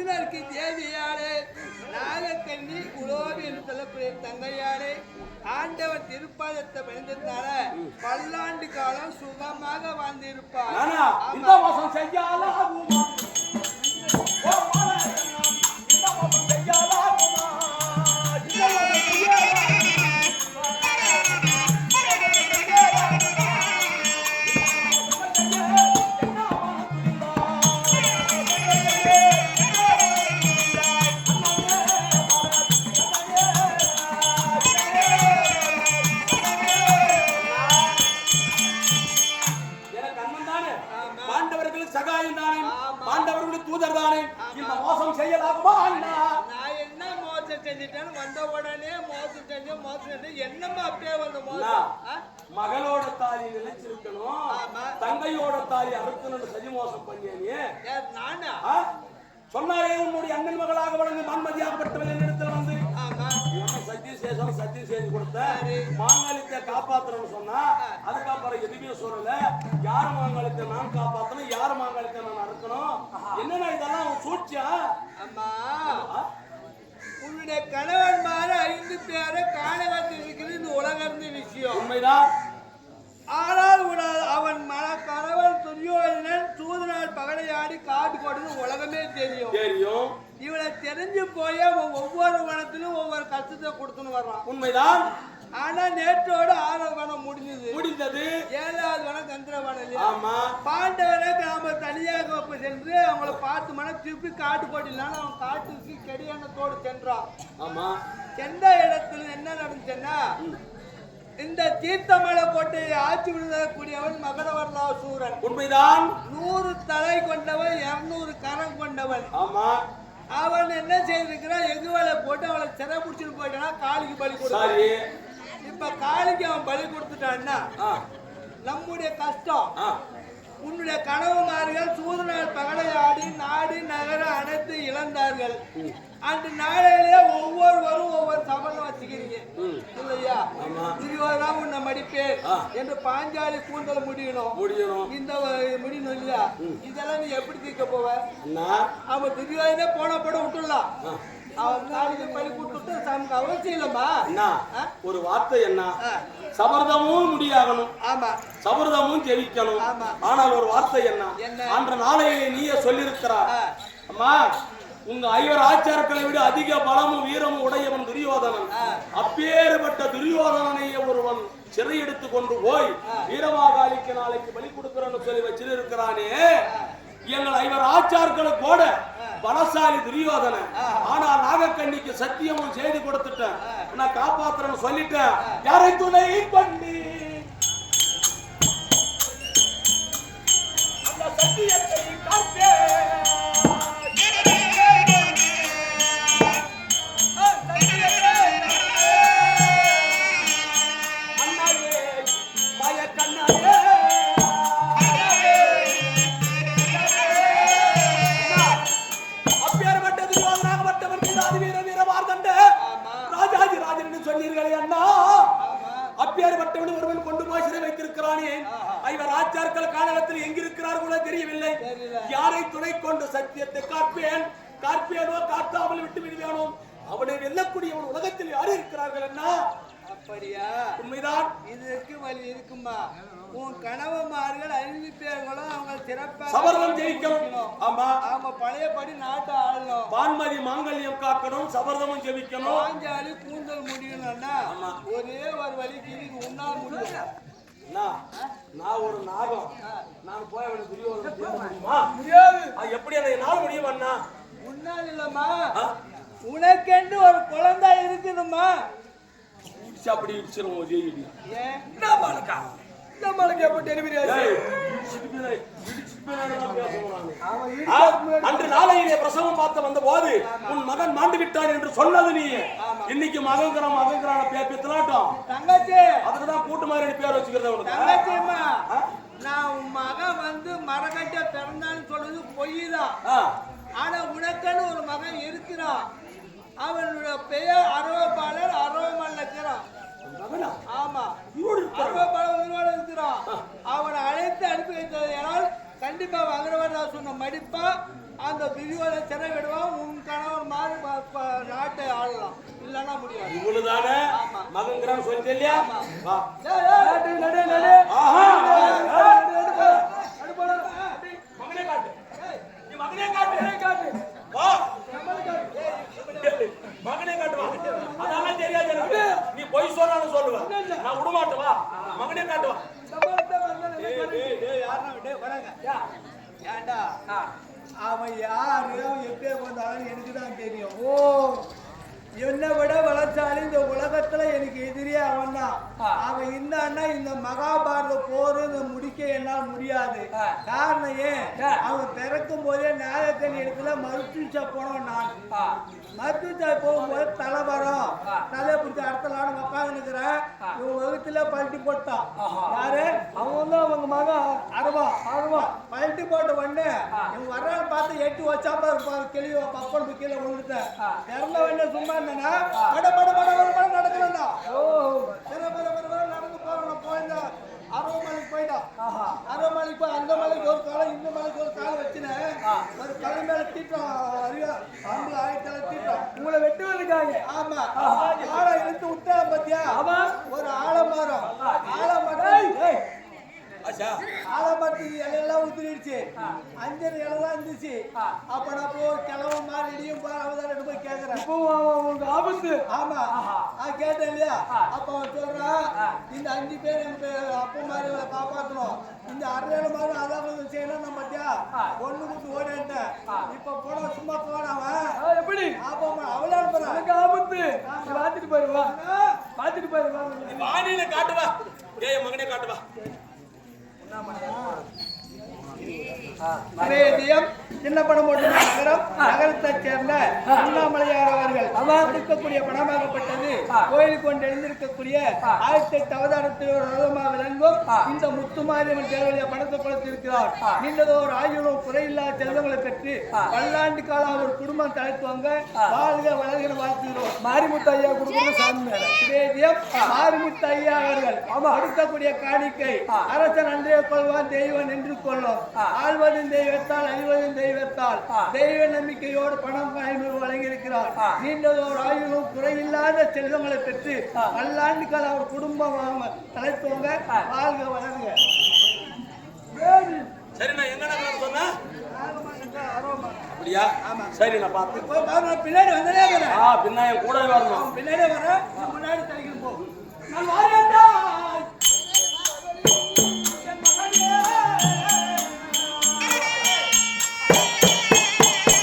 அர்ஜுனருக்கு தேவியாளே. நாகக்கண்ணி குலோபி என்று சொல்லக்கூடிய தங்கையாளே ஆண்டவன் திருப்பாதத்தை பயந்ததுனால பல்லாண்டு காலம் சுகமாக வாழ்ந்திருப்பார். இந்த. மாசம் செய்யாலாகுமா மோசம் செய்யலாகுமா அண்ணா நான் என்ன மோசம் செஞ்சுட்டேன்னு வந்த உடனே மோசம் செஞ்சேன் மோசம் செஞ்சேன் என்னம்மா அப்படியே வந்த மோசம்? மகளோட தாலி நினைச்சிருக்கணும். தங்கையோட தாலி அறுக்கணும்னு சதி மோசம் பண்ணிய நானா? சொன்னாரே உன்னுடைய அண்ணன் மகளாக வழங்கு மான்மதியாகப்பட்டவள் என்னிடத்தில் வந்து சத்தியம் சேஷம் சத்தியம் செய்து கொடுத்த. மாங்கலித்தை காப்பாத்துறேன்னு சொன்னா அதுக்கப்புறம் எதுவுமே சொல்லல. யார் மாங்கலித்தை நான் காப்பாத்தணும் யார் மாங்கலித்தை நான் அறுக்கணும்? என்னன்னா இதெல்லாம் அவன் சூழ்ச்சியா? அம்மா? உன்னுடைய கணவன் மாதிரி ஐந்து பேரை வந்திருக்கிறது இந்த உலகம் விஷயம். உண்மைதான். ஆனால் உன- அவன் மன கணவன் துரியோதனன் தூதனால் பகடையாடி காட்டு கொடுத்து உலகமே தெரியும். தெரியும். இவனை தெரிஞ்சு போய் ஒவ்வொரு வனத்திலும் ஒவ்வொரு கஷ்டத்தை கொடுத்துன்னு வர்றான். உண்மைதான். ஆனா நேற்றோட ஆறாவது வனம் முடிஞ்சது. முடிந்தது. ஏழாவது வனம் தந்திரவனம் இல்லையா? ஆமா. பாண்டவரை நாம தனியாக சென்று அவங்கள பார்த்து மன திருப்பி காட்டு போட்டினாலும் அவன் காட்டுக்கு கெடியானத்தோடு சென்றான். ஆமா. சென்ற இடத்துல என்ன நடந்துச்சுன்னா இந்த தீர்த்தமலை கோட்டையை ஆட்சி விழுதக்கூடியவன் மகரவர்லா சூரன் உண்மைதான். நூறு தலை கொண்டவன் இருநூறு கரம் கொண்டவன். ஆமா. அவன் என்ன செய்திருக்கிறான்? எகுவலை போட்டு அவளை சிறை பிடிச்சிட்டு போயிட்டானா? காளிக்கு பலி கொடுத்தான் இப்ப காளிக்கு அவன் பலி கொடுத்துட்டான்னா நம்முடைய கஷ்டம். உன்னுடைய கனவுமார்கள் சூதனால் பகடையாடி நாடு நகர அனைத்து இழந்தார்கள். அந்த நாளையிலே ஒவ்வொருவரும் ஒவ்வொரு சபதம் வச்சுக்கிறீங்க. இல்லையா. இதுவரை உன்னை மடிப்பேன். என்று பாஞ்சாலி கூந்தல் முடியணும். முடியணும். இந்த முடியணும் இல்லையா? இதெல்லாம் நீ எப்படி தீர்க்க போவ? அவன் துரியோதனே போன படம் விட்டுடலாம். ஒரு வார்த்தை என்ன. சபர்தமும் முடியாகணும். சபர்தமும் ஜெயிக்கணும். ஆமா. ஆனால் ஒரு வார்த்தை என்ன? அன்ற நாளையை நீயே சொல்லியிருக்கிறார். அம்மா உங்க ஐவர் ஆச்சாரக்களை விட அதிக பலமும் வீரமும் உடையவன் துரியோதனன். அப்பேறுபட்ட துரியோதனனை ஒருவன் சிறை எடுத்து கொண்டு போய் வீரமாகாளிக்கு நாளைக்கு பலி கொடுக்கிறன்னு சொல்லி வச்சிருக்கிறானே. எங்கள் ஐவர் ஆச்சார்களை கூட பலசாலி துரியோதன ஆனா நாகக்கண்ணிக்கு சத்தியமும் செய்து கொடுத்துட்டேன். நான் காப்பாத்துறேன்னு சொல்லிட்டேன். யாரை துணை பண்ணி? அந்த சத்தியத்தை சொன்னீர்களே அண்ணா. அப்பேற்பட்டவன் ஒருவன் கொண்டு போய் சிறை வைத்திருக்கிறானே. ஐவர் ஆச்சார்கள் காலகத்தில் எங்கிருக்கிறார்களோ தெரியவில்லை. யாரை துணை கொண்டு சத்தியத்தை காப்பேன்? காப்பேனோ காத்தாமல் விட்டு விடுவேனோ? அவனை வெல்லக்கூடியவன் உலகத்தில் யாரு இருக்கிறார்கள் அண்ணா? அப்படியா? உண்மைதான். இதற்கு வழி இருக்குமா? உன் கணவன்மார்கள் பேர்களும் அவங்க சிறப்பாக சபர்தம் ஜெயிக்கணும். ஆமா. அவங்க பழையபடி நாட்டை ஆளணும். வான்மதி மாங்கல்யம் காக்கணும் சபர்தமும் ஜெபிக்கணும். பாஞ்சாலி கூந்தல் முடியணும்னா ஆமா. ஒரே ஒரு வழிக்கு இதுக்கு உன்னால் முடியும். அண்ணா, நான் ஒரு நாகம். நான் போய் அவனுக்கு துரியோதனை முடியாது. அது எப்படி அதை என்னால் முடியும் அண்ணா? உன்னால் இல்லம்மா? உனக்கென்று ஒரு குழந்தை இருக்குதும்மா. இடிச்சு அப்படி இடிச்சிரும் ஒரே இடி ஏன்? நம்மளுக்கா எப்போ டெலிவரி ஆச்சு? அன்று நாளையிலே பிரசவம் பார்த்து வந்த போது உன் மகன் மாண்டு விட்டான் என்று சொன்னது நீ. இன்னைக்கு மகங்கிறான் மகங்கிறான பேர் பித்தலாட்டம். தங்கச்சி. அதுக்கு தான் கூட்டு மாதிரி பேர் வச்சுக்கிறது உனக்கு. தங்கச்சிம்மா நான் உன் மகன் வந்து மரக்கட்ட பிறந்தான்னு சொல்றது பொய் தான். ஆ, ஆனா உனக்குன்னு ஒரு மகன் இருக்கிறான். அவனுடைய பெயர் அரோபாலர் அரோமல் இருக்கிறான். ஆமா. உயிரோடு இருக்கிறான். அவனை அழைத்து அனுப்பி வைத்ததால் கண்டிப்பா வங்கரவரா சொன்ன மடிப்பா அந்த துரியோட சிறை விடுவான். உன் கணவன் மாதிரி நாட்டை ஆளலாம். இல்லைன்னா முடியாது. இவ்வளவுதானே. மகங்கிறான்னு இல்லையா வா ஏய், ஏய், நடு நடு நடு ஆஹா ஏய், மகனே காட்டு நீ மகனே காட்டு காட்டு வா மகனே காட்டு வா அதெல்லாம் தெரியாது எனக்கு நீ பொய் சொன்னாலும் சொல்லுவேன். நான் விட மாட்டேன் வா. மகனே காட்டு வா. டேய், டேய், டேய், யாருன்னா, டேய், வராங்க. ஏன்டா அவன் யாரு அவன் எப்படி வந்தாலும் எனக்கு தான் தெரியும். ஓ. என்னை விட வளர்ச்சாலும் இந்த உலகத்துல எனக்கு எதிரியே அவன் தான். அவன் இருந்தான்னா இந்த மகாபாரத போர் இந்த முடிக்க என்னால் முடியாது. காரணம் ஏன். அவன் பிறக்கும் போதே நாயக்கன் இடத்துல மருத்துவ போனோம் நான். மருத்துவ போகும்போது தலை வரும். தலையை பிடிச்சி அடுத்த நாள் உட்காந்து நிற்கிறேன். இவன் வகுத்துல பல்ட்டி போட்டான். யாரு? அவன் தான் அவங்க மகன். அருவா. அருவா. பல்ட்டி போட்ட உடனே. இவன் வர்றான்னு பார்த்து எட்டி வச்சா பாரு கிளியோ பப்பன் கீழே விழுந்துட்டேன். ஆ. பிறந்த உடனே சும்மா இருந்தேன்னா பட பட பட பட பட நடக்கிறேன்டா ஓ பட பட பட பட நடந்து போறேன் போயிருந்தேன் அருவமலைக்கு போயிட்டான் ஆஹா அருவமலைக்கு போய் அந்த மலைக்கு ஒரு காலம் இந்த மலைக்கு ஒரு காலம் வச்சுனேன். ஒரு கல் மேல தீட்டோம் அறியா அம்பு ஆயிரத்தி தீட்டோம். உங்களை வெட்டுவதுக்காக ஆமா. ஆளை இழுத்து விட்டா பாத்தியா? ஆமா. ஒரு ஆலமரம். ஆலமரம் ஆலமரத்துக்கு இலையெல்லாம் உதிரிடுச்சு. அஞ்சல் இலை தான் இருந்துச்சு. அப்ப நான் போய் கிளம்ப மாதிரி இடியும் போய் அவதான் போய் கேக்குறேன். இப்போ உங்களுக்கு ஆபத்து ஆமா. கேட்டேன் இல்லையா. அப்ப அவன் சொல்றான். இந்த அஞ்சு பேர் எனக்கு அப்பா மாதிரி காப்பாத்தணும் இந்த அரையாள மாதிரி அதாவது செய்யணும் நம்ம பத்தியா. ஒண்ணு குத்து ஓடிட்டேன். இப்ப போன சும்மா போனவன் எப்படி ஆப்பா அவளை அனுப்புறான் எனக்கு ஆபத்து நீ பார்த்துட்டு போயிரு வா பார்த்துட்டு போயிரு வா நீ வானிலை காட்டு வா ஏய் மகனே நிவேதியம் சின்ன படம் போட்டு நகரம் நகரத்தைச் சேர்ந்த அண்ணாமலையார் அவர்கள் படமாகப்பட்டது ஆ. கோயில் கொண்டு எழுந்திருக்கக்கூடிய. ஆயிரத்தி எட்டு அவதாரத்தில் ஒரு ரதமாக விளங்கும். இந்த முத்துமாரியம்மன் தேவைய படத்தை கொடுத்திருக்கிறார் ஆ. நீண்டதோர் ஆயுளும் குறையில்லாத செல்வங்களை பெற்று. பல்லாண்டு காலம் அவர் குடும்பம் தழைத்துவாங்க ஆ. வாழ்க வளர்கிற வாழ்த்துகிறோம் மாரிமுத்து ஐயா கொடுக்குற சாமி மேல நிவேதியம் மாரிமுத்து ஐயா அவர்கள். கொடுக்கக்கூடிய காணிக்கை. அரசன் அன்றே கொள்வான் தெய்வம் நின்று கொள்ளும். ஆழ்வதும் தெய்வத்தால் அழிவதும் தெய்வத்தால். தெய்வ நம்பிக்கையோடு பணம் ஐநூறு வழங்கியிருக்கிறார். நீண்டதோர் ஆயுளும் குறையில்லாத செல்வங்களை பெற்று ஆ. பல்லாண்டு கால அவர் குடும்பம் ஆ. வாழ்க வளருங்க சரி நான் எங்க நான் சொன்னேன் அப்படியா ஆமா. சரி நான் பார்த்தேன் இப்போ பாரு, நான் பின்னாடி வந்ததே வரேன் ஆ பின்ன என் கூட வரணும் பின்னாடி வரேன் முன்னாடி தலைக்கு போ நான் வாரியா